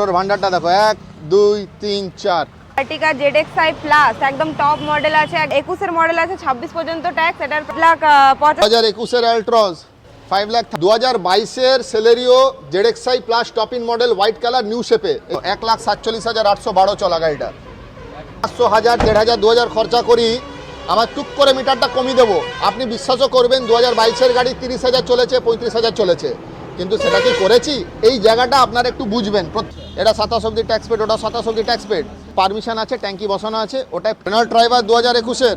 ওর ভান্ডারটা দেখো এক দুই তিন চার। Ertiga Z X I plus একদম টপ মডেল আছে একুশের মডেল আছে ছাব্বিশ পর্যন্ত ট্যাক্স এটার লাখ দু হাজার একুশের অ্যালট্রস ফাইভ লাখ দু হাজার বাইশের Celerio ZXi plus top end model white colour new শেপে এক লাখ সাতচল্লিশ হাজার আটশো বারো চলা গাড়িটা। পাঁচশো হাজার দেড় হাজার দু হাজার খরচা করি আমার টুক করে মিটারটা কমিয়ে দেবো। আপনি বিশ্বাসও করবেন দু হাজার বাইশের গাড়ি তিরিশ হাজার চলেছে পঁয়ত্রিশ হাজার চলেছে। কিন্তু সেটা কি করেছি? এই জায়গাটা আপনারা একটু বুঝবেন। এটা সাতাশ অব্দি ট্যাক্স পেড ওটা সাতাশ অব্দি ট্যাক্স পেড পারমিশন আছে ট্যাঙ্কি বসানো আছে ওটাই পেনাল ড্রাইভার দু হাজার একুশের।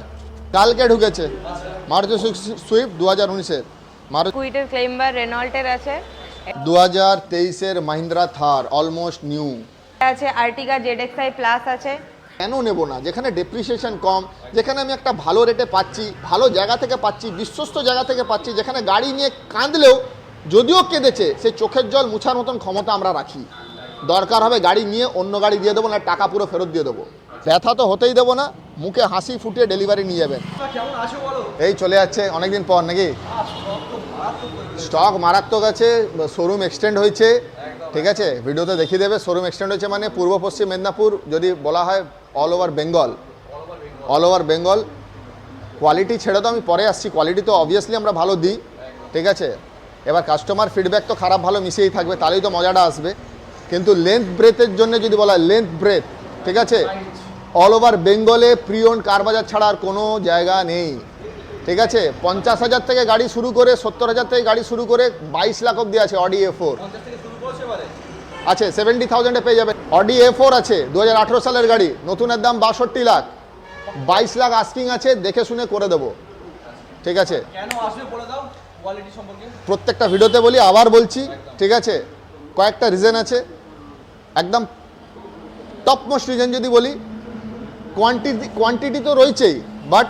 কালকে ঢুকেছে। মারুতি সুইফট দু হাজার উনিশের মারুতি ক্লেম্বার রেনল্টের আছে। দু হাজার তেইশের মাহিন্দ্রা থার অলমোস্ট নিউ আছে Ertiga Z X I plus আছে। কেন নেব না? যেখানে ডেপ্রিসিয়েশন কম যেখানে আমি একটা ভালো রেটে পাচ্ছি ভালো জায়গা থেকে পাচ্ছি বিশ্বস্ত জায়গা থেকে পাচ্ছি যেখানে গাড়ি নিয়ে কাঁদলেও যদিও কেঁদেছে, সেই চোখের জল মুছার মতন ক্ষমতা আমরা রাখি। দরকার হবে গাড়ি নিয়ে অন্য গাড়ি দিয়ে দেবো না টাকা পুরো ফেরত দিয়ে দেবো। ব্যথা তো হতেই দেবো না, মুখে হাসি ফুটিয়ে ডেলিভারি নিয়ে যাবেন। এই চলে যাচ্ছে অনেকদিন পর নাকি? স্টক মারাত্মক আছে শোরুম এক্সটেন্ড হয়েছে, ঠিক আছে? ভিডিওতে দেখিয়ে দেবে শোরুম এক্সটেন্ড হয়েছে মানে পূর্ব পশ্চিম মেদিনীপুর, যদি বলা হয় all over Bengal all over Bengal quality ছেড়ে তো আমি পরে আসছি কোয়ালিটি তো অবভিয়াসলি আমরা ভালো দিই, ঠিক আছে? এবার কাস্টমার ফিডব্যাক তো খারাপ ভালো মিশিয়েই থাকবে তাহলেই তো মজাটা আসবে। কিন্তু লেন্থ ব্রেথের জন্য যদি বলা হয় লেন্থ ব্রেথ ঠিক আছে? অল ওভার বেঙ্গলে প্রিয়ন কার বাজার ছাড়া আর কোনো জায়গা নেই। ঠিক আছে? পঞ্চাশ হাজার থেকে গাড়ি শুরু করে সত্তর হাজার থেকে গাড়ি শুরু করে বাইশ লাখ অব্দি আছে অডি এ ফোর আছে সেভেন্টি থাউজেন্ডে পেয়ে যাবে। অডি এ ফোর আছে দু হাজার আঠেরো সালের গাড়ি নতুনের দাম বাষট্টি লাখ। বাইশ লাখ আস্কিং আছে দেখে শুনে করে দেবো। ঠিক আছে? প্রত্যেকটা ভিডিওতে বলি, আবার বলছি, ঠিক আছে? কয়েকটা রিজন আছে। একদম টপ মোস্ট রিজন যদি বলি কোয়ান্টিটি কোয়ান্টিটি তো রয়েছেই বাট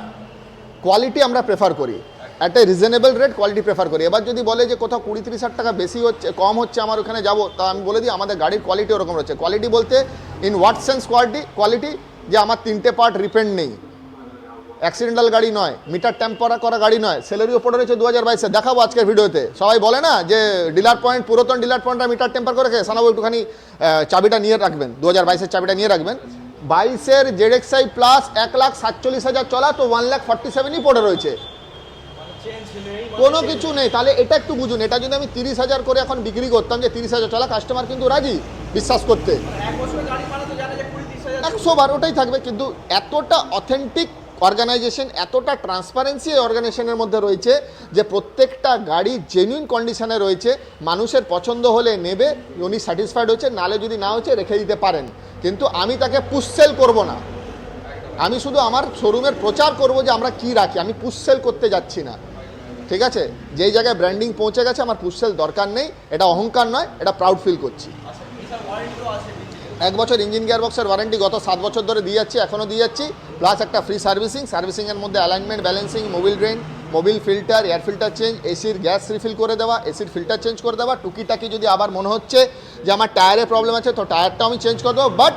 কোয়ালিটি আমরা প্রেফার করি। একটা রিজনেবল রেট কোয়ালিটি প্রেফার করি। এবার যদি বলে যে কোথাও কুড়ি তিরিশ হাজার টাকা বেশি হচ্ছে, কম হচ্ছে আমার ওখানে যাব, তা আমি বলে দিই, আমাদের গাড়ির কোয়ালিটি ওরকম রয়েছে। কোয়ালিটি বলতে in what sense quality quality যে আমার তিনটে পার্ট রিপেন্ড নেই। অ্যাক্সিডেন্টাল গাড়ি নয় মিটার টেম্পারা করা গাড়ি নয় সেলেরিও পড়ে রয়েছে দু হাজার বাইশে দেখাবো আজকের ভিডিওতে। সবাই বলে না যে ডিলার পয়েন্ট পুরাতন ডিলার পয়েন্টটা মিটার টেম্পার করে রেখে সানাবো একটুখানি চাবিটা নিয়ে রাখবেন দু হাজার বাইশের চাবিটা নিয়ে রাখবেন। বাইশের জেডএক্সআই প্লাস এক লাখ সাতচল্লিশ হাজার চলা তো ওয়ান লাখ ফর্টি সেভেনই পড়ে রয়েছে। কোনো কিছু নেই তাহলে এটা একটু বুঝুন এটা যদি আমি তিরিশ হাজার করে এখন বিক্রি করতাম যে তিরিশ হাজার চলা কাস্টমার কিন্তু রাজি বিশ্বাস করতে। একশো বার ওটাই থাকবে কিন্তু এতটা অথেন্টিক অর্গানাইজেশন এতটা ট্রান্সপারেন্সি এই অর্গানাইজেশনের মধ্যে রয়েছে যে প্রত্যেকটা গাড়ি জেনুইন কন্ডিশনে রয়েছে, মানুষের পছন্দ হলে নেবে, উনি স্যাটিসফাইড হচ্ছে, নালে যদি না হচ্ছে রেখে দিতে পারেন। কিন্তু আমি তাকে পুষসেল করব না। আমি শুধু আমার শোরুমের প্রচার করব যে আমরা কি রাখি, আমি পুষসেল করতে যাচ্ছি না। ঠিক আছে? যেই জায়গায় ব্র্যান্ডিং পৌঁছে গেছে, আমার পুষসেল দরকার নেই, এটা অহংকার নয়, এটা প্রাউড ফিল করছি। এক বছর ইঞ্জিন গিয়ার বক্সের ওয়ারেন্টি গত সাত বছর ধরে দিয়ে যাচ্ছি, এখনও দিয়ে যাচ্ছি। প্লাস একটা ফ্রি সার্ভিসিং সার্ভিসিংয়ের মধ্যে alignment balancing mobil drain mobil filter air filter change এসির গ্যাস রিফিল করে দেওয়া এসির ফিল্টার চেঞ্জ করে দেওয়া। টুকিটাকি যদি আবার মনে হচ্ছে যে আমার টায়ারে প্রবলেম আছে, তো টায়ারটাও আমি চেঞ্জ করে দেবো। বাট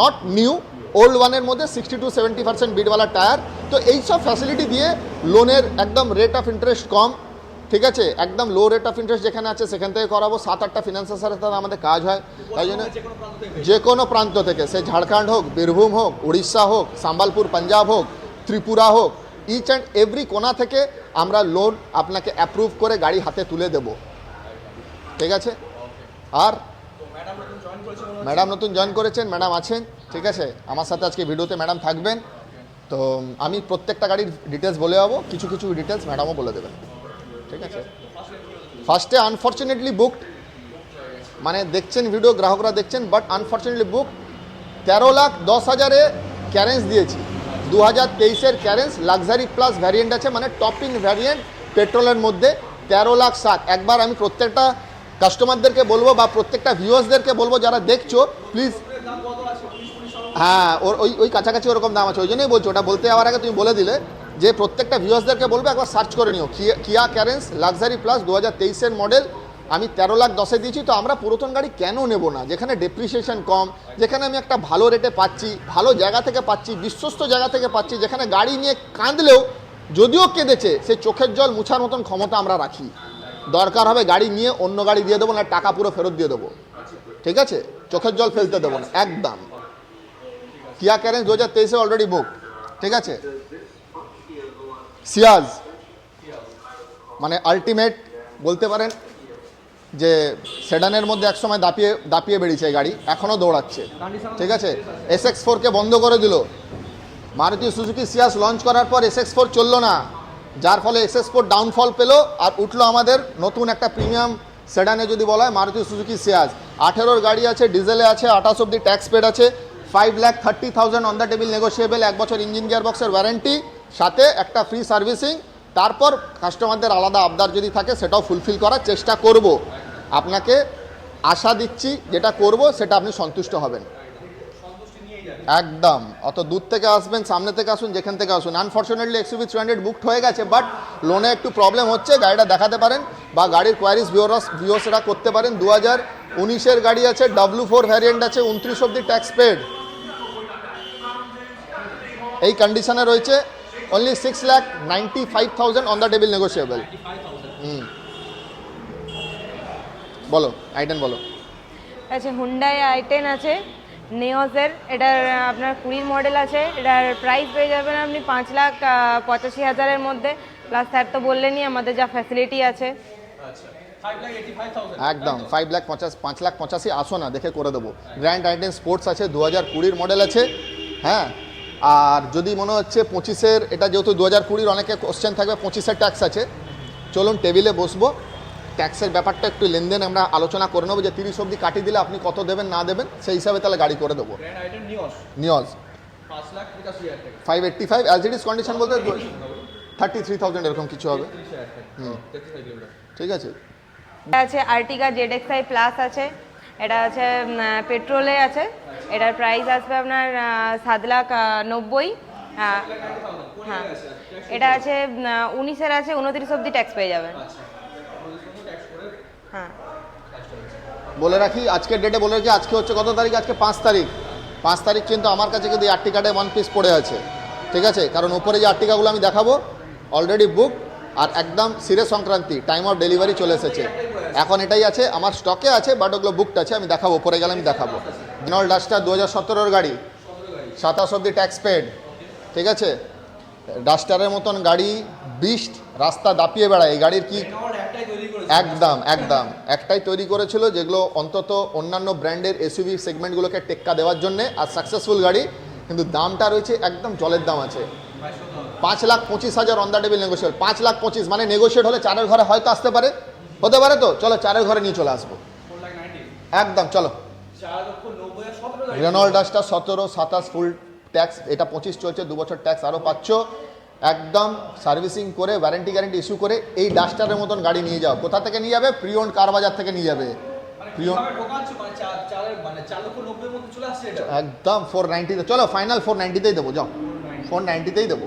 নট নিউ ওল্ড ওয়ানের মধ্যে সিক্সটি টু সেভেন্টি পার্সেন্ট বিডওয়ালা টায়ার তো এইসব ফ্যাসিলিটি দিয়ে লোনের একদম রেট অফ ইন্টারেস্ট কম। ঠিক আছে একদম লো রেট অফ ইন্টারেস্ট যেখানে আছে সেখান থেকে করাবো। সাত আটটা ফিনান্সের সাথে আমাদের কাজ হয়। তাই জন্য যে কোনো প্রান্ত থেকে। সে ঝাড়খণ্ড হোক বীরভূম হোক উড়িষ্যা হোক সাম্বালপুর পাঞ্জাব হোক ত্রিপুরা হোক ইচ অ্যান্ড এভরি কোনা থেকে আমরা লোন আপনাকে অ্যাপ্রুভ করে গাড়ি হাতে তুলে দেব। ঠিক আছে? আর ম্যাডাম নতুন জয়েন করেছেন ম্যাডাম আছেন ঠিক আছে? আমার সাথে আজকে ভিডিওতে ম্যাডাম থাকবেন। তো আমি প্রত্যেকটা গাড়ির ডিটেলস বলে যাব কিছু কিছু ডিটেলস ম্যাডামও বলে দেবেন। ঠিক আছে? ফার্স্টে আনফর্চুনেটলি বুকড মানে দেখছেন ভিডিও গ্রাহকরা দেখছেন বাট আনফর্চুনেটলি বুক তেরো লাখ দশ হাজারে ক্যারেন্স দিয়েছি। দু হাজার তেইশের ক্যারেন্স লাক্সারি প্লাস ভ্যারিয়েন্ট আছে মানে টপ ইন ভ্যারিয়েন্ট পেট্রোলের মধ্যে তেরো লাখ ষাট। একবার আমি প্রত্যেকটা কাস্টমারদেরকে বলব বা প্রত্যেকটা ভিউয়ার্সদেরকে বলব, যারা দেখছ প্লিজ হ্যাঁ ওর ওই ওই কাছাকাছি ওরকম দাম আছে, ওই জন্যই বলছো, ওটা বলতে যাওয়ার আগে তুমি বলে দিলে। যে প্রত্যেকটা ভিউয়ার্সদেরকে বলব, একবার সার্চ করে নিও। কিয়া- কিয়া ক্যারেন্স লাক্সারি প্লাস দু হাজার তেইশের মডেল আমি তেরো লাখ দশে দিয়েছি, তো আমরা পুরাতন গাড়ি কেন নেব না? যেখানে ডেপ্রিসিয়েশন কম, যেখানে আমি একটা ভালো রেটে পাচ্ছি, ভালো জায়গা থেকে পাচ্ছি, বিশ্বস্ত জায়গা থেকে পাচ্ছি, যেখানে গাড়ি নিয়ে কাঁদলেও যদিও কেঁদেছে, সেই চোখের জল মুছার মতন ক্ষমতা আমরা রাখি। দরকার হবে গাড়ি নিয়ে অন্য গাড়ি দিয়ে দেবো, না টাকা পুরো ফেরত দিয়ে দেবো। ঠিক আছে? চোখের জল ফেলতে দেবো না, একদম। কিয়া ক্যারেন্স দু হাজার তেইশে অলরেডি বুক ঠিক আছে? সিয়াজ মানে আলটিমেট বলতে পারেন যে সেডানের মধ্যে একসময় দাপিয়ে দাপিয়ে বেরিয়েছে গাড়ি এখনও দৌড়াচ্ছে। ঠিক আছে? এস এক্স ফোরকে বন্ধ করে দিল। মারুতি সুজুকি সিয়াস লঞ্চ করার পর এস এক্স ফোর চলল না। যার ফলে এস এক্স ফোর ডাউনফল পেল আর উঠল আমাদের নতুন একটা প্রিমিয়াম সেডানে যদি বলা হয়, মারুতি সুজুকি সিয়াজ আঠেরোর গাড়ি আছে, ডিজেলে আছে, আঠাশ অব্দি ট্যাক্স পেড আছে। Five lakh thirty thousand on the table negotiable এক বছর ইঞ্জিন গিয়ার বক্সের ওয়ারেন্টি সাথে একটা ফ্রি সার্ভিসিং তারপর কাস্টমারদের আলাদা আবদার যদি থাকে, সেটাও ফুলফিল করার চেষ্টা করব। আপনাকে আশা দিচ্ছি, যেটা করব, সেটা আপনি সন্তুষ্ট হবেন। একদম। অত দূর থেকে আসবেন, সামনে থেকে আসুন, যেখান থেকে আসুন। Unfortunately XUV three hundred booked হয়ে গেছে বাট লোনে একটু প্রবলেম হচ্ছে, গাড়িটা দেখাতে পারেন, বা গাড়ির কোয়ারিজ ভিওরস ভিওসরা করতে পারেন। দু হাজার উনিশের গাড়ি আছে ডাব্লু ফোর ভ্যারিয়েন্ট আছে, উনত্রিশ অব্দি ট্যাক্স পেড এই কন্ডিশনে রয়েছে only six lakh ninety five thousand on the table negotiable hmm বলো আইটেন বলো। আছে হুন্ডাই আই টেন আছে নেওসের এটার আপনার কুড়ির মডেল আছে এটার প্রাইস পেয়ে যাবেন আপনি পাঁচ লাখ পঁচাশি হাজারের মধ্যে। প্লাস স্যার তো বললেনই আমাদের যা ফ্যাসিলিটি আছে। আচ্ছা একদম ফাইভ লাখ পঞ্চাশ পাঁচ লাখ পঁচাশি আসো না দেখে করে দেবো। গ্র্যান্ড আইটেন স্পোর্টস আছে দু হাজার কুড়ির মডেল আছে হ্যাঁ? আর যদি মনে হচ্ছে পঁচিশের এটা যেহেতু দু হাজার কুড়ির অনেকে কোশ্চেন থাকবে পঁচিশের ট্যাক্স আছে। চলুন টেবিলে বসবো। ট্যাক্সের ব্যাপারটা একটু লেনদেন আমরা আলোচনা করে নেব যে তিরিশ অব্দি কাটিয়ে দিলে আপনি কত দেবেন না দেবেন সেই হিসাবে তাহলে গাড়ি করে দেবো। নিয়স ফাইভ এইট্টি ফাইভ অ্যালজিডিস কন্ডিশন বলতে থার্টি থ্রি থাউজেন্ড এরকম কিছু হবে। কিলোমিটার ঠিক আছে। আছে Ertiga Z X I plus আছে। এটা আছে পেট্রোলে আছে। এটার প্রাইস আসবে আপনার সাত লাখ নব্বই। হ্যাঁ হ্যাঁ। এটা আছে উনিশের আছে, উনত্রিশ অব্দি ট্যাক্স পেয়ে যাবেন। হ্যাঁ। বলে রাখি, আজকের ডেটে বলে রাখি, আজকে হচ্ছে কত তারিখ? আজকে পাঁচ তারিখ। পাঁচ তারিখ কিন্তু আমার কাছে কিন্তু আর্টিকাটে ওয়ান পিস পড়ে আছে। ঠিক আছে? কারণ উপরে যে আর্টিকাগুলো আমি দেখাবো অলরেডি বুক আর একদম সিরে সংক্রান্তি টাইম অফ ডেলিভারি চলে এসেছে। এখন এটাই আছে আমার স্টকে আছে বাট ওগুলো বুকড আছে আমি দেখাবো পরে গেলে আমি দেখাবো। জিনল ডাস্টার দু হাজার সতেরোর গাড়ি সাতাশ অব্দি ট্যাক্স পেড ঠিক আছে? ডাস্টারের মতন গাড়ি বিস্ট রাস্তা দাপিয়ে বেড়ায় এই গাড়ির কি একদম একদম। একটাই তৈরি করেছিল যেগুলো অন্তত অন্যান্য ব্র্যান্ডের এসইভি সেগমেন্টগুলোকে টেক্কা দেওয়ার জন্য আর সাকসেসফুল গাড়ি কিন্তু দামটা রয়েছে একদম জলের দাম আছে। পাঁচ লাখ পঁচিশ হাজার অন দ্য টেবিল নেগোসিয়েট পাঁচ লাখ পঁচিশ মানে নেগোসিয়েট হলে চারের ঘরে হয়তো আসতে পারে হতে পারে তো? চলো চারের ঘরে নিয়ে চলে আসব। একদম চলো। রেনল্ড ডাস্টার সতেরো সাতাশ ফুল ট্যাক্স এটা পঁচিশ চলছে দু বছর ট্যাক্স আরও পাচ্ছ। একদম সার্ভিসিং করে ওয়ারেন্টি গ্যারেন্টি ইস্যু করে এই ডাস্টারের মতন গাড়ি নিয়ে যাও। কোথা থেকে নিয়ে যাবে? প্রিয়ন কার বাজার থেকে নিয়ে যাবে। মানে মানে মানে একদম ফোর নাইনটিতে চলো ফাইনাল ফোর নাইনটিতেই দেবো যাও। ফোর নাইনটিতেই দেবো।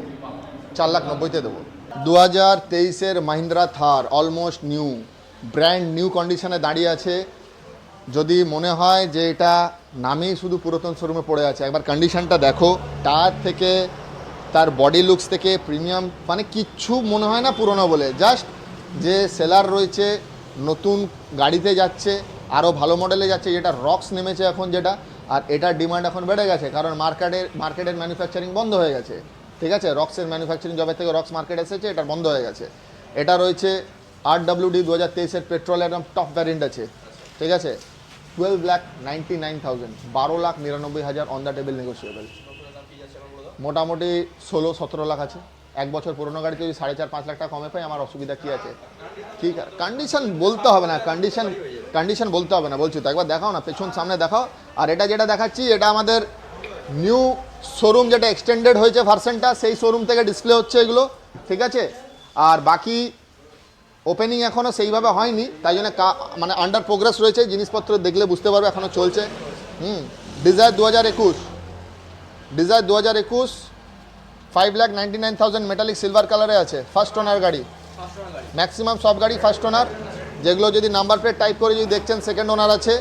চার লাখ নব্বইতে দেবো। দু হাজার তেইশের Mahindra Thar almost new brand new কন্ডিশনে দাঁড়িয়ে আছে। যদি মনে হয় যে এটা নামেই শুধু পুরাতন শোরুমে পড়ে আছে, একবার কন্ডিশনটা দেখো। টায়ার থেকে, তার বডি লুকস থেকে প্রিমিয়াম মানে কিচ্ছু মনে হয় না পুরনো বলে। জাস্ট যে সেলার রয়েছে, নতুন গাড়িতে যাচ্ছে আরও ভালো মডেলে যাচ্ছে, যেটা রক্স নেমেছে এখন যেটা, আর এটার ডিমান্ড এখন বেড়ে গেছে, কারণ মার্কেটের মার্কেটের ম্যানুফ্যাকচারিং বন্ধ হয়ে গেছে। ঠিক আছে? রক্সের ম্যানুফ্যাকচারিং জবের থেকে রক্স মার্কেট এসেছে, এটা বন্ধ হয়ে গেছে। এটা রয়েছে আর ডাব্লিউডি দু হাজার তেইশের পেট্রোল একদম টপ ভ্যারিয়েন্ট আছে। ঠিক আছে? Twelve lakh ninety nine thousand বারো লাখ নিরানব্বই হাজার অন দ্য টেবিল নেগোসিয়েবল মোটামুটি ষোলো, সতেরো লাখ আছে। এক বছর পুরোনো গাড়ি যদি সাড়ে চার, পাঁচ লাখ টাকা কমে পাই, আমার অসুবিধা কী আছে? ঠিক আছে কন্ডিশন বলতে হবে না কন্ডিশন কন্ডিশন বলতে হবে না, বলছি তো। একবার দেখাও না, পেছন সামনে দেখাও। আর এটা যেটা দেখাচ্ছি, এটা আমাদের নিউ শোরুম যেটা এক্সটেন্ডেড হয়েছে ভার্সনটা সেই শোরুম থেকে ডিসপ্লে হচ্ছে এগুলো। ঠিক আছে? আর বাকি ওপেনিং এখনও সেইভাবে হয়নি তাই জন্য কা- মানে আন্ডার প্রোগ্রেস রয়েছে জিনিসপত্র দেখলে বুঝতে পারবে এখনও চলছে। হুম ডিজায়ার দু হাজার একুশ ডিজায়ার দু হাজার একুশ five lakh ninety nine thousand metallic silver কালারে আছে ফার্স্ট ওনার গাড়ি। ম্যাক্সিমাম সব গাড়ি ফার্স্ট ওনার যেগুলো যদি নাম্বার প্লেট টাইপ করে যদি দেখছেন সেকেন্ড ওনার আছে।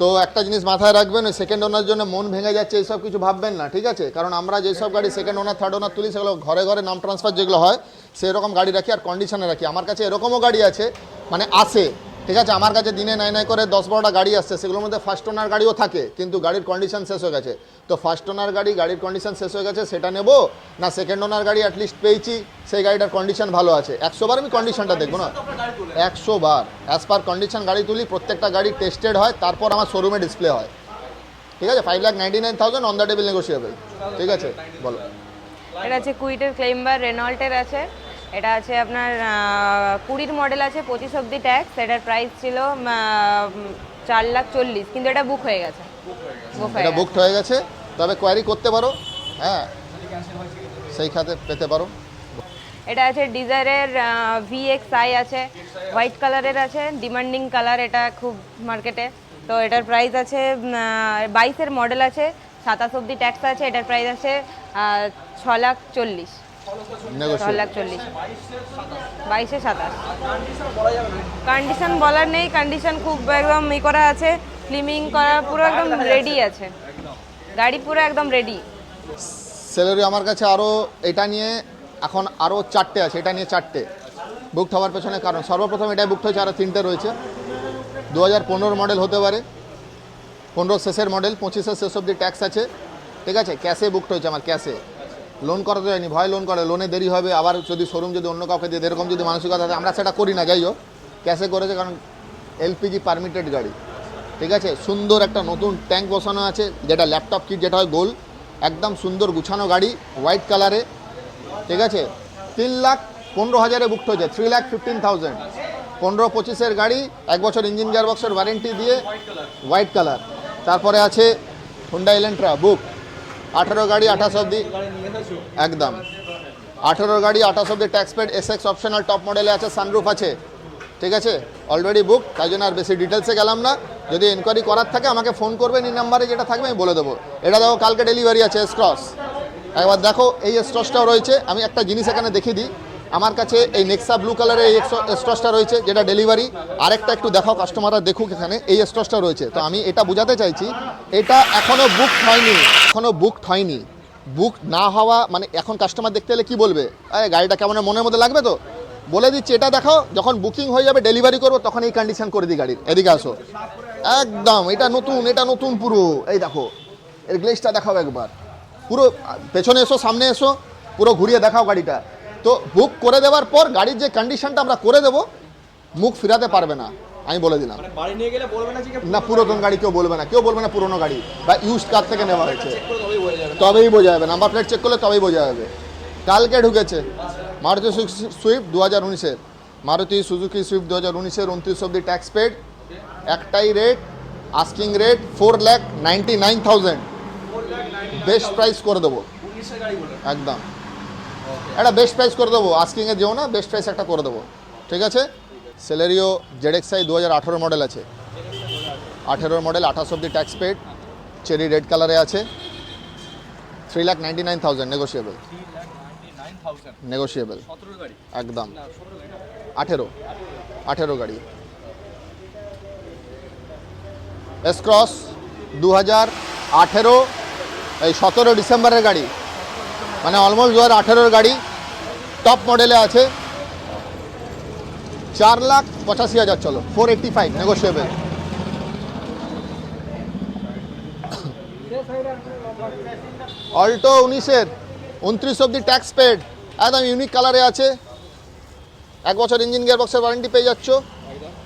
তো একটা জিনিস মাথায় রাখবেন সেকেন্ড ওনার জন্য মন ভেঙে যাচ্ছে এইসব কিছু ভাববেন না, ঠিক আছে? কারণ আমরা যেসব গাড়ি সেকেন্ড ওনার থার্ড ওনার তুলি, সেগুলো ঘরে ঘরে নাম ট্রান্সফার যেগুলো হয়, সেরকম গাড়ি রাখি আর কন্ডিশনে রাখি। আমার কাছে এরকমও গাড়ি আছে মানে আসে ঠিক আছে, আমার কাছে দিনে নাই নাই করে দশ বারোটা গাড়ি আসছে, সেগুলোর মধ্যে ফার্স্ট ওনার গাড়িও থাকে, কিন্তু গাড়ির কন্ডিশন শেষ হয়ে গেছে। তো ফার্স্ট ওনার গাড়ি গাড়ির কন্ডিশন শেষ হয়ে গেছে, সেটা নেব, না সেকেন্ড ওনার গাড়ি অ্যাটলিস্ট পেয়েছি, সেই গাড়িটার কন্ডিশন ভালো আছে। একশো বার আমি কন্ডিশনটা দেখব না। একশো বার অ্যাজ পার কন্ডিশন গাড়ি তুলি, প্রত্যেকটা গাড়ি টেস্টেড হয়, তারপর আমার শোরুমে ডিসপ্লে হয়। ঠিক আছে five lakh ninety nine thousand on the table negotiable ঠিক আছে, বলো। এটা আছে কুইটের ক্লেম্বার রেনল্টের আছে। এটা আছে আপনার কুড়ির মডেল আছে পঁচিশ অব্দি ট্যাক্স এটার প্রাইস ছিল চার লাখ চল্লিশ কিন্তু এটা বুক হয়ে গেছে। বুক হয়ে এটা গেছে। বুকড হয়ে গেছে। তবে কোয়ারি করতে পারো হ্যাঁ। সেই খাতে পেতে পারো। এটা আছে ডিজায়ারের ভি এক্স আই আছে। হোয়াইট কালারের আছে ডিমান্ডিং কালার এটা খুব মার্কেটে তো এটার প্রাইস আছে বাইশের মডেল আছে সাতাশ অব্দি ট্যাক্স আছে এটার প্রাইস আছে ছ লাখ চল্লিশ। ছ লাখ চল্লিশ। বাইশে সাতাশ। কন্ডিশন বলার নেই কন্ডিশন খুব একদম ই করা আছে ক্লিমিং করা পুরো একদম রেডি আছে। গাড়ি পুরো একদম রেডি স্যালারি আমার কাছে আরও এটা নিয়ে এখন আরও চারটে আছে এটা নিয়ে চারটে। বুকড হওয়ার পেছনে কারণ সর্বপ্রথম এটাই বুকড হয়েছে আরও তিনটে রয়েছে। দু হাজার পনেরো মডেল হতে পারে পনেরো শেষের মডেল পঁচিশের শেষ অব্দি ট্যাক্স আছে। ঠিক আছে ক্যাশে বুকড হয়েছে আমার ক্যাশে লোন করাতে যায়নি ভয় লোন করে লোনে দেরি হবে, আবার যদি শোরুম যদি অন্য কাউকে দিয়ে এরকম যদি মানসিকতা থাকে, আমরা সেটা করি না যাই হোক ক্যাশে করেছে কারণ এলপিজি পারমিটেড গাড়ি। ঠিক আছে? সুন্দর একটা নতুন ট্যাঙ্ক বসানো আছে, যেটা ল্যাপটপ কিট যেটা হয় গোল। একদম সুন্দর গুছানো গাড়ি হোয়াইট কালারে ঠিক আছে? তিন লাখ পনেরো হাজারে বুকড হয়েছে থ্রি লাখ ফিফটিন থাউজেন্ড পনেরো পঁচিশের গাড়ি, এক বছর ইঞ্জিন গিয়ার বক্সের ওয়ারেন্টি দিয়ে হোয়াইট কালার তারপরে আছে হুন্ডা ইলেন্ট্রা বুক আঠেরো গাড়ি আঠাশ অব্দি একদম। আঠেরো গাড়ি আঠাশ অব্দি tax paid S X optional top মডেলে আছে সানরুফ আছে। ঠিক আছে? অলরেডি বুক তাই জন্য আর বেশি ডিটেলসে গেলাম না। যদি এনকোয়ারি করার থাকে, আমাকে ফোন করবেন, এই নাম্বারে যেটা থাকবে, আমি বলে দেবো। এটা দেখো, কালকে ডেলিভারি আছে স্ক্রস একবার দেখো, এই ক্রসটাও রয়েছে। আমি একটা জিনিস এখানে দেখিয়ে দিই। আমার কাছে এই নেক্সা ব্লু কালারের এই স্টসটা রয়েছে, যেটা ডেলিভারি আরেকটা একটু দেখাও কাস্টমাররা দেখুক এখানে, এই স্টসটা রয়েছে। তো আমি এটা বোঝাতে চাইছি, এটা এখনও বুক হয়নি এখনও বুক হয়নি। বুক না হওয়া মানে এখন কাস্টমার দেখতে এলে কি বলবে? আরে গাড়িটা কেমন মনের মধ্যে লাগবে তো? বলে দিচ্ছি, এটা দেখাও, যখন বুকিং হয়ে যাবে ডেলিভারি করব, তখন এই কন্ডিশন করে দিই গাড়ির। এদিকে আসো। একদম, এটা নতুন এটা নতুন পুরো। এই দেখো, এর গ্লেসটা দেখাও একবার। পুরো, পেছনে এসো, সামনে এসো, পুরো ঘুরিয়ে দেখাও গাড়িটা। তো বুক করে দেওয়ার পর গাড়ির যে কন্ডিশনটা আমরা করে দেবো মুখ ফিরাতে পারবে না। আমি বলে দিলাম। মানে না পুরাতন গাড়ি। কেউ বলবে না। কেউ বলবে না পুরনো গাড়ি। বা ইউজ কার থেকে নেওয়া হয়েছে। তবেই বোঝা যাবে। নাম্বার প্লেট চেক করলে তবেই বোঝা যাবে। কালকে ঢুকেছে। মারুতি সুইফট দু হাজার উনিশের। মারুতি সুজুকি সুইফট দু হাজার উনিশের উনত্রিশ অব্দি ট্যাক্স পেড একটাই rate asking rate four lakh ninety nine thousand best price করে দেবো। একদম। একটা বেস্ট প্রাইস করে দেবো। আস্কিংয়ে যেও না বেস্ট প্রাইস একটা করে দেবো। ঠিক আছে? সেলেরিও জেডেক্সাই দু হাজার আঠেরো মডেল আছে। আঠেরোর মডেল আঠাশ অব্দি ট্যাক্স পেড চেরি রেড কালারে আছে। Three lakh ninety nine thousand negotiable negotiable একদম। আঠেরো। আঠেরো গাড়ি। এসক্রস দু হাজার আঠেরো, এই সতেরো ডিসেম্বরের গাড়ি। মানে অলমোস্ট দু হাজার গাড়ি টপ মডেলে আছে। চার লাখ পঁচাশি হাজার চলো four eighty five negotiable Alto উনিশের, উনত্রিশ অব্দি ট্যাক্স পেড একদম ইউনিক কালারে আছে। এক বছর ইঞ্জিন গিয়ার বক্সের ওয়ারেন্টি পেয়ে যাচ্ছ।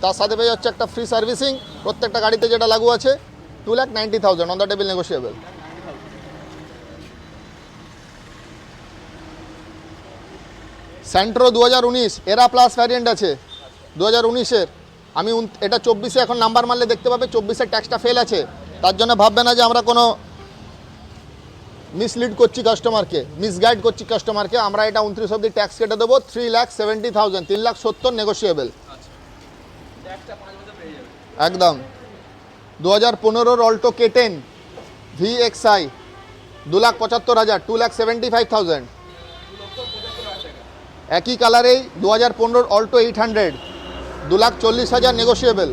তার সাথে পেয়ে যাচ্ছে একটা ফ্রি সার্ভিসিং প্রত্যেকটা গাড়িতে যেটা লাগু আছে two lakh ninety thousand on the table negotiable Santro দু হাজার উনিশ, এরা প্লাস ভ্যারিয়েন্ট আছে। দু হাজার উনিশের, আমি এটা চব্বিশে এখন নাম্বার মারলে দেখতে পাবে, চব্বিশের ট্যাক্সটা ফেল আছে। তার জন্য ভাববে না যে আমরা কোনো মিসলিড করছি কাস্টমারকে মিসগাইড করছি কাস্টমারকে আমরা এটা উনত্রিশ অব্দি ট্যাক্স কেটে দেবো থ্রি লাখ সেভেন্টি থাউজেন্ড তিন লাখ সত্তর নেগোসিয়েবল একদম। দু হাজার পনেরোর Alto K ten V X I দু লাখ পঁচাত্তর হাজার two lakh seventy five thousand একই কালারেই দু হাজার পনেরোর অল্টো এইট হান্ড্রেড দু লাখ চল্লিশ হাজার নেগোসিয়েবল।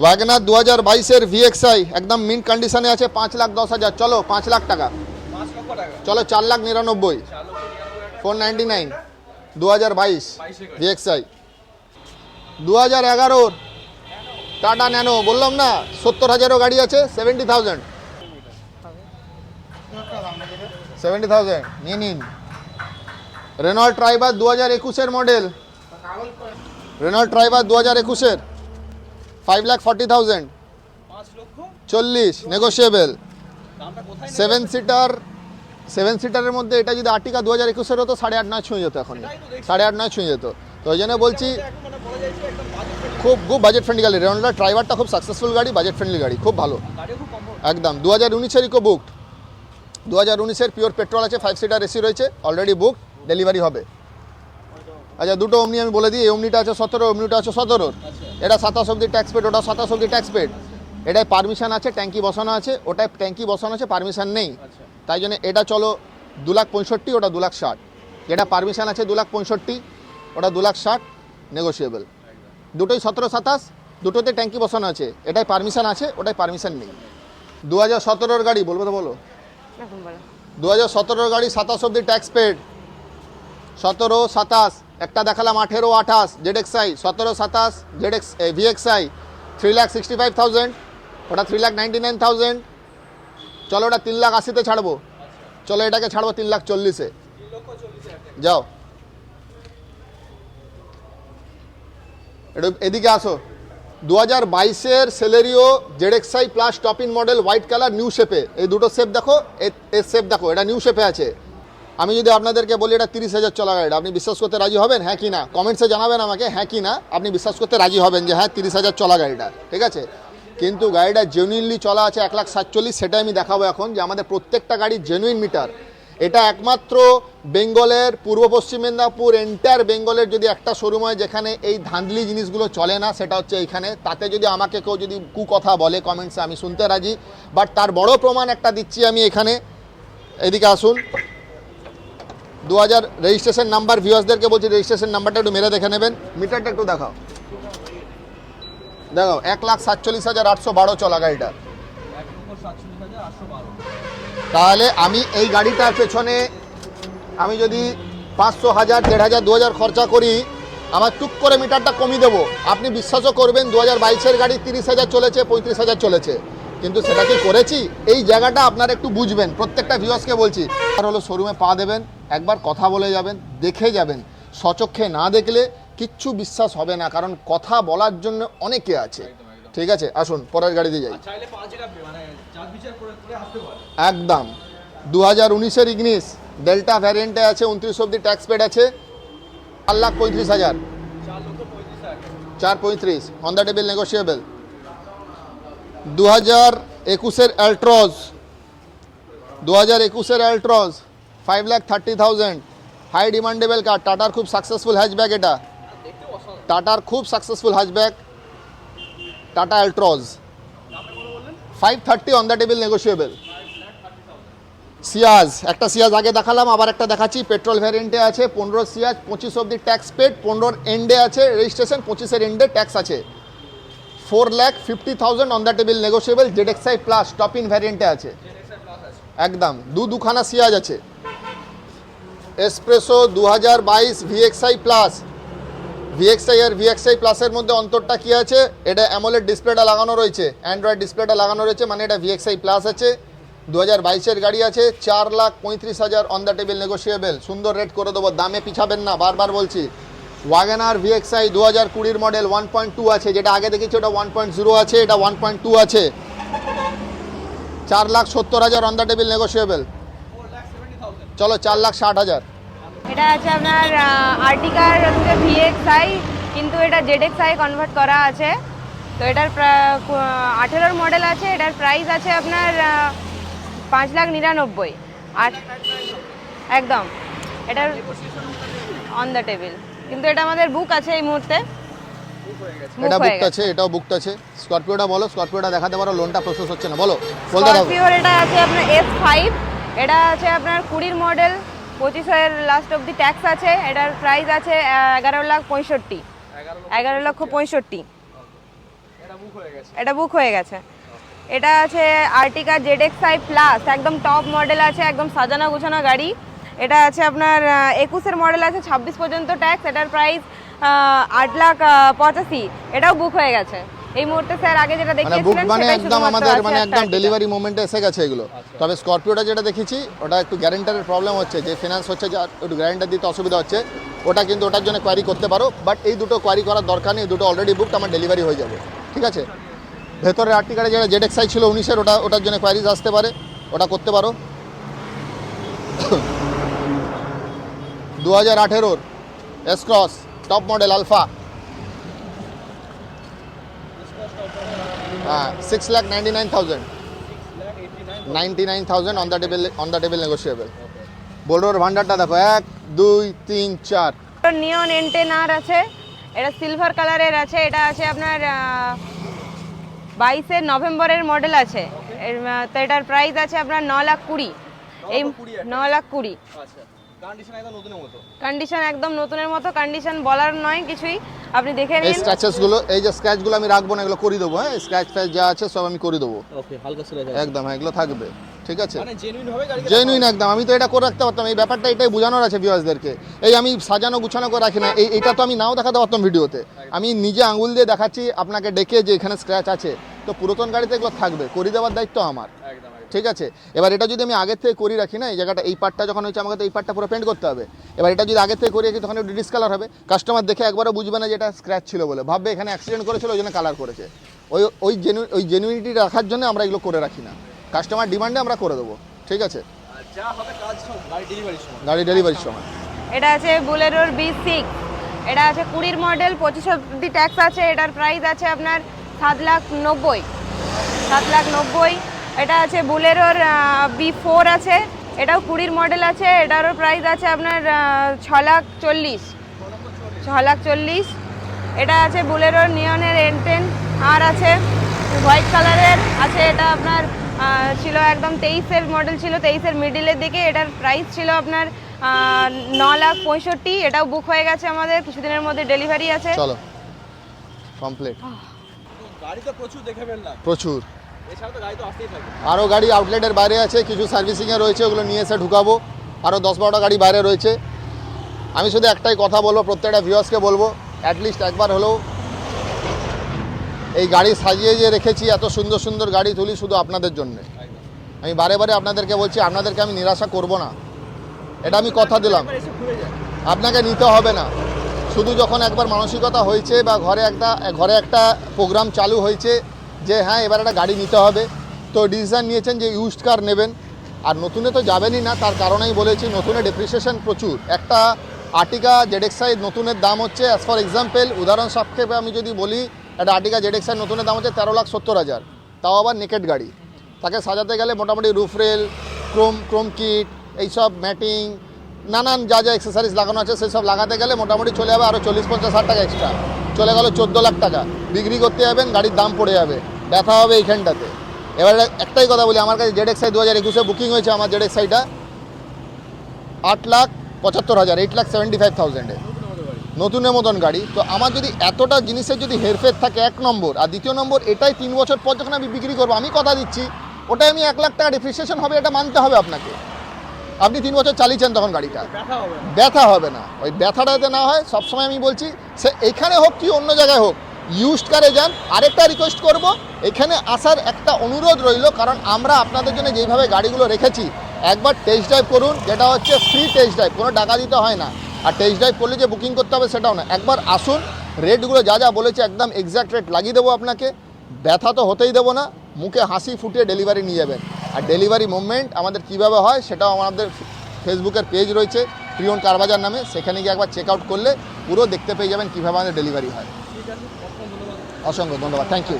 ওয়াগনার দু হাজার বাইশের ভিএক্সআই, একদম মিন্ট কন্ডিশনে আছে, পাঁচ লাখ দশ হাজার। চলো, পাঁচ লাখ টাকা। চলো, চার লাখ নিরানব্বই। ফোর নাইনটি নাইন দু হাজার বাইশ, ভিএক্সআই। দু হাজার এগারোর টাটা ন্যানো, বললাম না, সত্তর হাজারও গাড়ি আছে, সেভেন্টি থাউজেন্ড। সেভেন্টি থাউজেন্ড, নিয়ে নিন। রেনল্ড ট্রাইবার দু হাজার একুশের মডেল। রেনল্ড ট্রাইবার দু হাজার একুশের। ফাইভ লাখ ফর্টি থাউজেন্ড চল্লিশ নেগোসিয়েবল সেভেন সিটার সেভেন সিটারের মধ্যে এটা যদি আর্টিকা দু হাজার একুশের হতো সাড়ে আট, নয় ছুঁয়ে যেত এখন সাড়ে আট, নয় ছুঁয়ে যেত। তো ওই জন্য বলছি, খুব খুব বাজেট ফ্রেন্ডলি গাড়ি। রেনল্ডার ড্রাইভারটা খুব সাকসেসফুল গাড়ি বাজেট ফ্রেন্ডলি গাড়ি, খুব ভালো। একদম দু হাজার উনিশের ইকো বুকড দু হাজার উনিশের পিওর পেট্রোল আছে ফাইভ সিটার এসি রয়েছে অলরেডি বুক ডেলিভারি হবে। আচ্ছা দুটো অমনি আমি বলে দিই এই অমনিটা আছে সতেরো অমনিটা আছে সতেরোর। এটা সাতাশ অব্দি ট্যাক্স পেড ওটা সাতাশ অব্দি ট্যাক্স পেড এটায় পারমিশন আছে ট্যাঙ্কি বসানো আছে ওটায় ট্যাঙ্কি বসানো আছে পারমিশন নেই। তাই জন্য এটা চলো দু লাখ পঁয়ষট্টি ওটা দু লাখ ষাট। যেটা পারমিশন আছে দু লাখ পঁয়ষট্টি ওটা দু লাখ ষাট নেগোসিয়েবল দুটোই সতেরো সাতাশ দুটোতে ট্যাঙ্কি বসানো আছে। এটাই পারমিশন আছে ওটাই পারমিশন নেই। দু হাজার সতেরোর গাড়ি বলব তো বলো। বলো। দু হাজার সতেরোর গাড়ি সাতাশ অব্দি ট্যাক্স পেড সতেরো সাতাশ, একটা দেখালাম আঠেরো আঠাশ জেড এক্স আই সতেরো সাতাশ Z X V X I three lakh sixty five thousand ওটা three lakh ninety nine thousand চলো ওটা তিন লাখ আশিতে ছাড়বো। চলো এটাকে ছাড়বো তিন লাখ চল্লিশে। যাও। এটা এদিকে আসো। দু হাজার বাইশের Celerio Z X I plus top in model white colour new শেপে এই দুটো শেপ দেখো এর শেপ দেখো, এটা নিউ শেপে আছে। আমি যদি আপনাদেরকে বলি এটা তিরিশ হাজার চলা গাড়িটা আপনি বিশ্বাস করতে রাজি হবেন? হ্যাঁ কি না? কমেন্টসে জানাবেন আমাকে হ্যাঁ কি না? আপনি বিশ্বাস করতে রাজি হবেন যে হ্যাঁ তিরিশ হাজার চলা গাড়িটা, ঠিক আছে? কিন্তু গাড়িটা জেনুইনলি চলা আছে এক লাখ সাতচল্লিশ সেটা আমি দেখাবো এখন যে আমাদের প্রত্যেকটা গাড়ির জেনুইন মিটার এটা একমাত্র বেঙ্গলের, পূর্ব পশ্চিম মেদিনীপুর এন্টায়ার বেঙ্গলের যদি একটা শোরুম হয় যেখানে এই ধাঁধলি জিনিসগুলো চলে না, সেটা হচ্ছে এইখানে। তাতে যদি আমাকে কেউ যদি কুকথা বলে কমেন্টসে আমি শুনতে রাজি। বাট তার বড় প্রমাণ একটা দিচ্ছি আমি এখানে। এদিকে আসুন। দু হাজার রেজিস্ট্রেশন নাম্বার, ভিউয়ার্সদেরকে বলছি রেজিস্ট্রেশন নাম্বারটা একটু মেরে দেখে নেবেন। মিটারটা একটু দেখাও। দেখো এক লাখ সাতচল্লিশ হাজার আটশো বারো চলা গাড়িটা। তাহলে আমি এই গাড়িটার পেছনে আমি যদি পাঁচশো হাজার, দেড় হাজার, দু হাজার খরচা করি, আমার টুক করে মিটারটা কমিয়ে দেবো। আপনি বিশ্বাসও করবেন, দু হাজার বাইশের গাড়ি তিরিশ হাজার চলেছে, পঁয়ত্রিশ হাজার চলেছে। কিন্তু সেটা কি করেছি? এই জায়গাটা আপনারা একটু বুঝবেন। প্রত্যেকটা ভিউয়ার্সকে বলছি, আর হলো শোরুমে পা দেবেন। একবার কথা বলে যাবেন দেখে যাবেন। সচক্ষে না দেখলে কিচ্ছু বিশ্বাস হবে না কারণ কথা বলার জন্য অনেকে আছে। ঠিক আছে আসুন পরের গাড়িতে যাই। মানে একদম। দু হাজার উনিশের ইগনিস ডেল্টা ভ্যারিয়েন্টে আছে উনত্রিশ অব্দি ট্যাক্স পেড আছে। চার লাখ পঁয়ত্রিশ হাজার। চার পঁয়ত্রিশ অন দ্য টেবিল নেগোসিয়েবল দু হাজার একুশের অ্যাল্ট্রজ দু হাজার একুশের Altroz five lakh thirty thousand high demandable car টাটার খুব সাকসেসফুল হ্যাচব্যাক এটা। টাটার খুব successful hatchback Tata Altroz five thirty on the table negotiable Ciaz একটা সিয়াজ আগে দেখালাম, আবার একটা দেখাচ্ছি। পেট্রোল ভ্যারিয়েন্টে আছে, পনেরো সিয়াজ পঁচিশ অব্দি ট্যাক্স পেড পনেরোর এন্ডে আছে রেজিস্ট্রেশন পঁচিশের এন্ডে ট্যাক্স আছে। Four lakh fifty thousand on the table negotiable Z X I plus top in ভ্যারিয়েন্টে আছে। একদম দু দুখানা সিয়াজ আছে। এসপ্রেসো দু হাজার বাইশ ভিএক্সআই প্লাস ভিএক্সআই আর ভিএক্সআই প্লাসের মধ্যে অন্তরটা কী আছে? এটা অ্যামোলেড ডিসপ্লেটা লাগানো রয়েছে। অ্যান্ড্রয়েড ডিসপ্লেটা লাগানো রয়েছে মানে এটা ভিএক্সআই প্লাস আছে। দু হাজার বাইশের গাড়ি আছে, চার লাখ পঁয়ত্রিশ হাজার অন দ্য টেবিল নেগোসিয়েবল সুন্দর রেট করে দেবো, দামে পিছাবেন না, বারবার বলছি। ওয়াগনার ভিএক্সআই দু হাজার কুড়ির মডেল ওয়ান পয়েন্ট টু আছে, যেটা আগে দেখেছি ওটা ওয়ান পয়েন্ট জিরো আছে, এটা ওয়ান পয়েন্ট টু আছে। চার লাখ সত্তর হাজার on the table negotiable four lakh seventy thousand চলো চার লাখ ষাট হাজার। এটা আছে আপনার আর্টিকার হচ্ছে ভিএক্সআই কিন্তু এটা জেডএক্সআই কনভার্ট করা আছে। তো এটার আঠেরোর মডেল আছে এটার প্রাইস আছে আপনার পাঁচ লাখ নিরানব্বই। আর একদম এটার অন দ্য টেবিল কিন্তু এটা আমাদের বুক আছে এই মুহূর্তে। এটা বুকড আছে এটাও বুকড আছে। স্করপিওটা বলো স্করপিওটা দেখাতে পারো লোনটা প্রসেস হচ্ছে না বলো বলতে থাকো স্করপিওর এটা আছে আপনার এস ফাইভ এটা আছে আপনার কুড়ির মডেল পঁচিশের লাস্ট অব্দি ট্যাক্স আছে এটার প্রাইস আছে এগারো লাখ পঁয়ষট্টি। এগারো লক্ষ পঁয়ষট্টি। এটা বুক হয়ে গেছে। এটা বুক হয়ে গেছে। এটা আছে Ertiga Z X I plus একদম টপ মডেল আছে একদম সাজানো গুছানো গাড়ি। এটা আছে আপনার একুশের মডেল আছে ছাব্বিশ পর্যন্ত ট্যাক্স এটার প্রাইস আট লাখ পঁচাশি। এটাও বুক হয়ে গেছে। এই মুহূর্তে স্যার আগে যেটা মানে দেখিয়েছিলেন মানে একদম আমাদের মানে একদম ডেলিভারি মোমেন্টে এসে গেছে এগুলো। তবে স্করপিওটা যেটা দেখেছি ওটা একটু গ্যারেন্টারের প্রবলেম হচ্ছে যে ফিনান্স হচ্ছে যে একটু গ্যারেন্টার দিতে অসুবিধা হচ্ছে ওটা কিন্তু ওটার জন্য কোয়ারি করতে পারো বাট এই দুটো কোয়ারি করার দরকার নেই দুটো অলরেডি বুকড আমার ডেলিভারি হয়ে যাবে ঠিক আছে? ভেতরে আর্টিকারে যেটা জেড এক্সাই ছিল উনিশের ওটা ওটার জন্য কোয়ারিজ আসতে পারে ওটা করতে পারো। দু হাজার আঠেরোর S Cross top model alpha হ্যাঁ six lakh ninety nine thousand ninety nine thousand on the table on the table negotiable বোল্ডোর ভান্ডারটা দেখো এক দুই তিন চার। নিয়ন এন্টেন আর আছে এটা সিলভার কালারের আছে এটা আছে আপনার বাইশের নভেম্বরের মডেল আছে। এর, তো এটার প্রাইস আছে আপনার ন লাখ কুড়ি। এই ন লাখ কুড়ি। আচ্ছা। কন্ডিশন একদম নতুনের মতো। কন্ডিশন বলার নয় কিছুই। আপনি দেখে এই নিন। স্ক্র্যাচেসগুলো এই যে স্ক্র্যাচগুলো আমি রাখব না এগুলো করে দেবো হ্যাঁ? স্ক্র্যাচ ফ্যাচ যা আছে সব আমি করে দেবো। ওকে হালকা স্ক্র্যাচ একদম হ্যাঁ এগুলো থাকবে। ঠিক আছে? মানে জেনুইন হবে গাড়ি জেনুইন একদম আমি তো এটা করে রাখতে পারতাম। এই ব্যাপারটা এটাই বোঝানোর আছে ভিউয়ার্সদেরকে এই আমি সাজানো গুছানো করে রাখি না। এই এটা তো আমি নাও দেখাতে পারতাম ভিডিওতে। আমি নিজে আঙুল দিয়ে দেখাচ্ছি আপনাকে ডেকে যে এখানে স্ক্র্যাচ আছে। তো পুরাতন গাড়িতে এগুলো থাকবে। করে দেওয়ার দায়িত্ব আমার। একদম ঠিক আছে? এবার এটা যদি আমি আগের থেকে করি রাখি না এই জায়গাটা এই পার্টটা যখন হচ্ছে আমাকে তো এই পার্টটা পুরো পেন্ট করতে হবে। এবার এটা যদি আগের থেকে করি রাখি তখন একটু ডিসকালার হবে। কাস্টমার দেখে একবারও বুঝবে না যে এটা স্ক্র্যাচ ছিল বলে। ভাববে এখানে অ্যাক্সিডেন্ট করেছিল ওই জন্য কালার করেছে। ওই ওই জেনু ওই জেনুইনিটি রাখার জন্য আমরা এগুলো করে রাখি না। কাস্টমার ডিমান্ডে আমরা করে দেবো। ঠিক আছে? আর যা হবে কাজ সব গাড়ি ডেলিভারির সময়। গাড়ি ডেলিভারির সময়। এটা আছে বুলেরোর বি সিক্স এটা আছে কুড়ির মডেল পঁচিশ অব্দি ট্যাক্স আছে। এটার প্রাইস আছে আপনার সাত লাখ নব্বই। সাত লাখ নব্বই। এটা আছে বুলেরোর বি ফোর আছে এটাও কুড়ির মডেল আছে এটারও প্রাইস আছে আপনার ছ লাখ চল্লিশ। ছ লাখ চল্লিশ। এটা আছে বুলেরোর নিয়নের এনটেন আর আছে হোয়াইট কালারের আছে এটা আপনার ছিল একদম তেইশের মডেল ছিল তেইশের মিডিলের দিকে এটার প্রাইস ছিল আপনার ন লাখ পঁয়ষট্টি। এটাও বুক হয়ে গেছে আমাদের কিছুদিনের মধ্যে ডেলিভারি আছে। চলো কমপ্লিট গাড়ি তো প্রচুর দেখে ফেললাম। প্রচুর। আরও গাড়ি আউটলেটের বাইরে আছে কিছু সার্ভিসিংয়ে রয়েছে ওগুলো নিয়ে এসে ঢুকাবো। আরও দশ বারোটা গাড়ি বাইরে রয়েছে। আমি শুধু একটাই কথা বলব প্রত্যেকটা ভিউয়ার্সকে বলব অ্যাটলিস্ট একবার হলেও এই গাড়ি সাজিয়ে যে রেখেছি এত সুন্দর সুন্দর গাড়ি তুলি শুধু আপনাদের জন্যে। আমি বারে বারে আপনাদেরকে বলছি আপনাদেরকে আমি নিরাশা করব না। এটা আমি কথা দিলাম। আপনাকে নিতে হবে না। শুধু যখন একবার মানসিকতা হয়েছে বা ঘরে একটা ঘরে একটা প্রোগ্রাম চালু হয়েছে যে হ্যাঁ এবার একটা গাড়ি নিতে হবে। তো ডিসিশান নিয়েছেন যে ইউজড কার নেবেন। আর নতুনে তো যাবেনই না, তার কারণেই বলেছি নতুনে ডেপ্রিসিয়েশন প্রচুর। একটা আর্টিকা জেডেক্সাই নতুনের দাম হচ্ছে অ্যাজ ফর এক্সাম্পল উদাহরণ সাপেক্ষে আমি যদি বলি, একটা আর্টিকা জেডেক্সাই নতুনের দাম হচ্ছে তেরো লাখ সত্তর হাজার। তাও আবার নেকেট গাড়ি। তাকে সাজাতে গেলে মোটামুটি roof rail chrome chrome kit এইসব ম্যাটিং নানান যা যা এক্সেসারিজ লাগানো আছে সেসব লাগাতে গেলে মোটামুটি চলে যাবে আরও চল্লিশ পঞ্চাশ হাজার টাকা এক্সট্রা চলে গেল চোদ্দ লাখ টাকা। বিক্রি করতে যাবেন, গাড়ির দাম পড়ে যাবে। ব্যথা হবে এইখানটাতে। এবার একটাই কথা বলি, আমার কাছে জেড এক্সাই দু হাজার একুশে বুকিং হয়েছে আমার জেড এক্সাইটা আট লাখ পঁচাত্তর হাজার এইট লাখ সেভেন্টি ফাইভ থাউজেন্ডে নতুনের মতন গাড়ি। তো আমার যদি এতটা জিনিসের যদি হেরফের থাকে এক নম্বর, আর দ্বিতীয় নম্বর, এটাই তিন বছর পর যখন আমি বিক্রি করব, আমি কথা দিচ্ছি, ওটাই আমি এক লাখ টাকা ডিপ্রিসিয়েশন হবে, এটা মানতে হবে আপনাকে। আপনি তিন বছর চালিয়েছেন তখন গাড়িটা। ব্যথা হবে না। ওই ব্যথাটা যাতে না হয় সবসময় আমি বলছি সে এখানে হোক কি অন্য জায়গায় হোক ইউজড কারে যান। আরেকটা রিকোয়েস্ট করব এখানে আসার একটা অনুরোধ রইল কারণ আমরা আপনাদের জন্য যেইভাবে গাড়িগুলো রেখেছি একবার টেস্ট ড্রাইভ করুন যেটা হচ্ছে ফ্রি টেস্ট ড্রাইভ কোনো টাকা দিতে হয় না। আর টেস্ট ড্রাইভ করলে যে বুকিং করতে হবে সেটাও না। একবার আসুন রেটগুলো যা যা বলেছে একদম এক্স্যাক্ট রেট লাগিয়ে দেবো আপনাকে। ব্যথা তো হতেই দেবো না মুখে হাসি ফুটিয়ে ডেলিভারি নিয়ে যাবেন। আর ডেলিভারি মুভমেন্ট আমাদের কীভাবে হয় সেটাও আমাদের ফেসবুকের পেজ রয়েছে, প্রিয়ন কারবাজার নামে। সেখানে গিয়ে একবার চেক আউট করলে পুরো দেখতে পেয়ে যাবেন কীভাবে আমাদের ডেলিভারি হয়। অসংখ্য ধন্যবাদ। Thank you